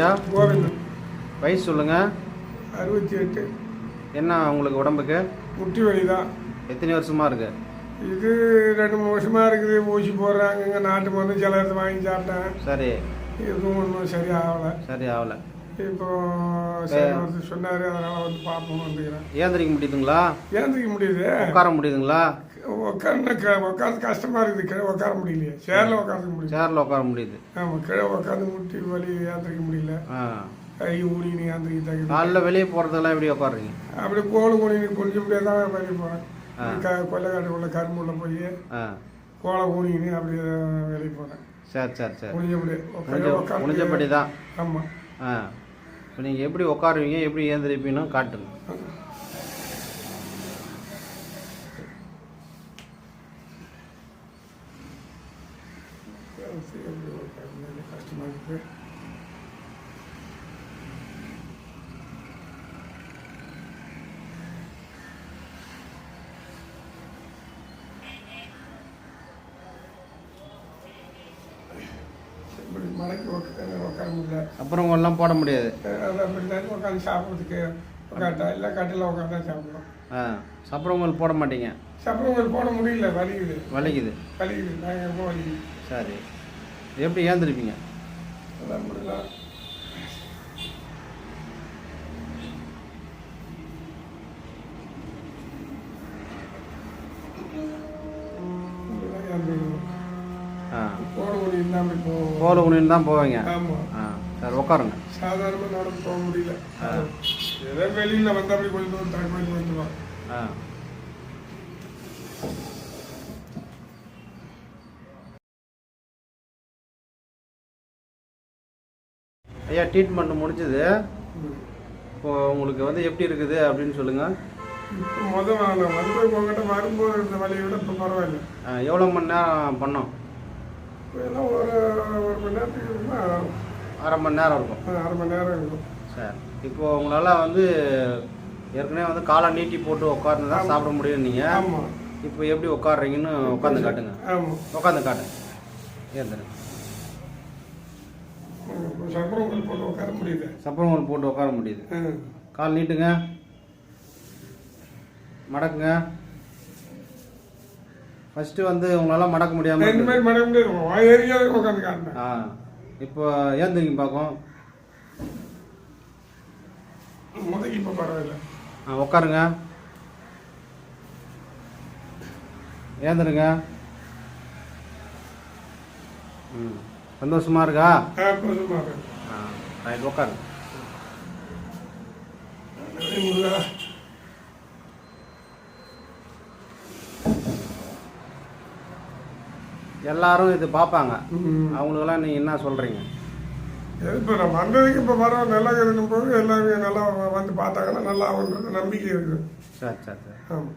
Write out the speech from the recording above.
ஐயா கோவிந்தன். வயசு சொல்லுங்கள் அறுபத்தி எட்டு. என்ன உங்களுக்கு உடம்புக்கு? முட்டி வலி தான் எத்தனை வருஷமா இருக்கு? இது ரெண்டு மூணு வருஷமா இருக்குது. ஊசி போடுறாங்க இங்கே நாட்டு மருந்து சில இடத்துல வாங்கி சாப்பிட்டேன். சரி. எதுவும் ஒன்றும் சரி ஆகல இப்போ சரி ஒருத்தர் சொன்னார். அதனால் வந்து பார்ப்போம் வந்துக்கிறேன் ஏந்திரிக்க முடியுதுங்களா? ஏந்திரிக்க முடியுது. உட்கார முடியுதுங்களா? உட்காந்து உட்காந்து கஷ்டமாக இருக்குது. கீழே உட்கார முடியலையே. சேரில் உட்காந்துக்க முடியல. சேரில் உட்கார முடியுது. ஆமாம் கீழே உட்காந்து முட்டி வலி ஏந்திரிக்க முடியல. கை ஊனி ஏந்திரிக்க தகுதி காலைல வெளியே போகிறதெல்லாம் எப்படி உட்காருறீங்க? அப்படி கோழு ஊனி கொஞ்சம் அப்படியே தான் வெளியே போகிறேன் க கொல்லைக்காட்டுக்குள்ள கரும்புள்ள போய் கோலை ஊனின்னு அப்படியே வெளியே போனேன் சரி சரி சரி. முடிஞ்சபடி முடிஞ்ச முடிஞ்சபடி தான் ஆமாம் ஆ. இப்போ நீங்கள் எப்படி உட்காருவீங்க? எப்படி ஏந்திரிப்பீன்னு காட்டுங்க. கஷ்டமாக இருக்குது மடக்கி உட்கார உட்கார முடியல அப்புறம் எல்லாம் போட முடியாது உட்காந்து சாப்பிட்றதுக்கு உட்காட்டா இல்லை கட்டில் உட்காந்து தான் சாப்பிடணும் ஆ சப்பரவங்கள் போட மாட்டீங்க? சப்பரங்கள் போட முடியல வலிக்குது. வலிக்குது. வலிக்குது பயங்கரமாக வலிக்குது. சரி. எப்படி ஏந்திரிப்பீங்க? அதான் முடியல. ஆ. போட முடியும் தான் போவீங்க? ஆமாம் சரி உட்காருங்க. சாதாரணமாக நடந்து போக முடியல. ஏதோ வெளியில் வந்து அப்படி கொஞ்சம் தூரம் தள்ளி போயிட்டு வந்துடுவோம் ஆ. ஐயா ட்ரீட்மெண்ட் முடிஞ்சது. இப்போ உங்களுக்கு வந்து எப்படி இருக்குது அப்படின்னு சொல்லுங்கள் இப்போ முதல் நான் வந்து உங்ககிட்ட வரும்போது இருந்த வலியை விட இப்போ பரவாயில்ல. எவ்வளோ மணி நேரம் பண்ணோம்? ஒரு ஒரு மணி நேரத்துக்கு அரை மணி நேரம் இருக்கும். அரை மணி நேரம் இருக்கும். சரி இப்போ உங்களால் வந்து ஏற்கனவே வந்து காலை நீட்டி போட்டு உட்கார்ந்து தான் சாப்பிட முடியும் நீங்கள் ஆமாம் இப்போ எப்படி உட்காடுறீங்கன்னு உட்காந்து காட்டுங்க. ஆமாம் உட்காந்து காட்டுங்க. ஏந்திருங்க. இப்போ சக்கரங்கள் போட்டு உட்கார முடியுது. சப்பரங்கள் போட்டு உட்கார முடியுது. கால் நீட்டுங்க. மடக்குங்க. ஃபஸ்ட்டு வந்து உங்களால் மடக்க முடியாமல் இந்த மாதிரி மடக்க முடியாது. ஏரியாவில் உட்காந்து காட்டினேன் ஆ. இப்போ ஏந்திரிங்க பார்க்கும் முதல்ல இப்போ பரவாயில்ல. ஆ உட்காருங்க ஏந்திருங்க ம் சந்தோஷமா இருக்கா? ஆ உட்காருங்க எல்லாரும் இது பார்ப்பாங்க. அவங்களுக்கெல்லாம் நீங்கள் என்ன சொல்கிறீங்க இப்போ நான் வந்ததுக்கு இப்போ பரவாயில்ல நல்லா இருக்குதுன்னும் போது எல்லாரும் நல்லா வந்து பார்த்தாங்கன்னா நல்லா நம்பிக்கை இருக்குது சரி சரி சரி. ஆமாம்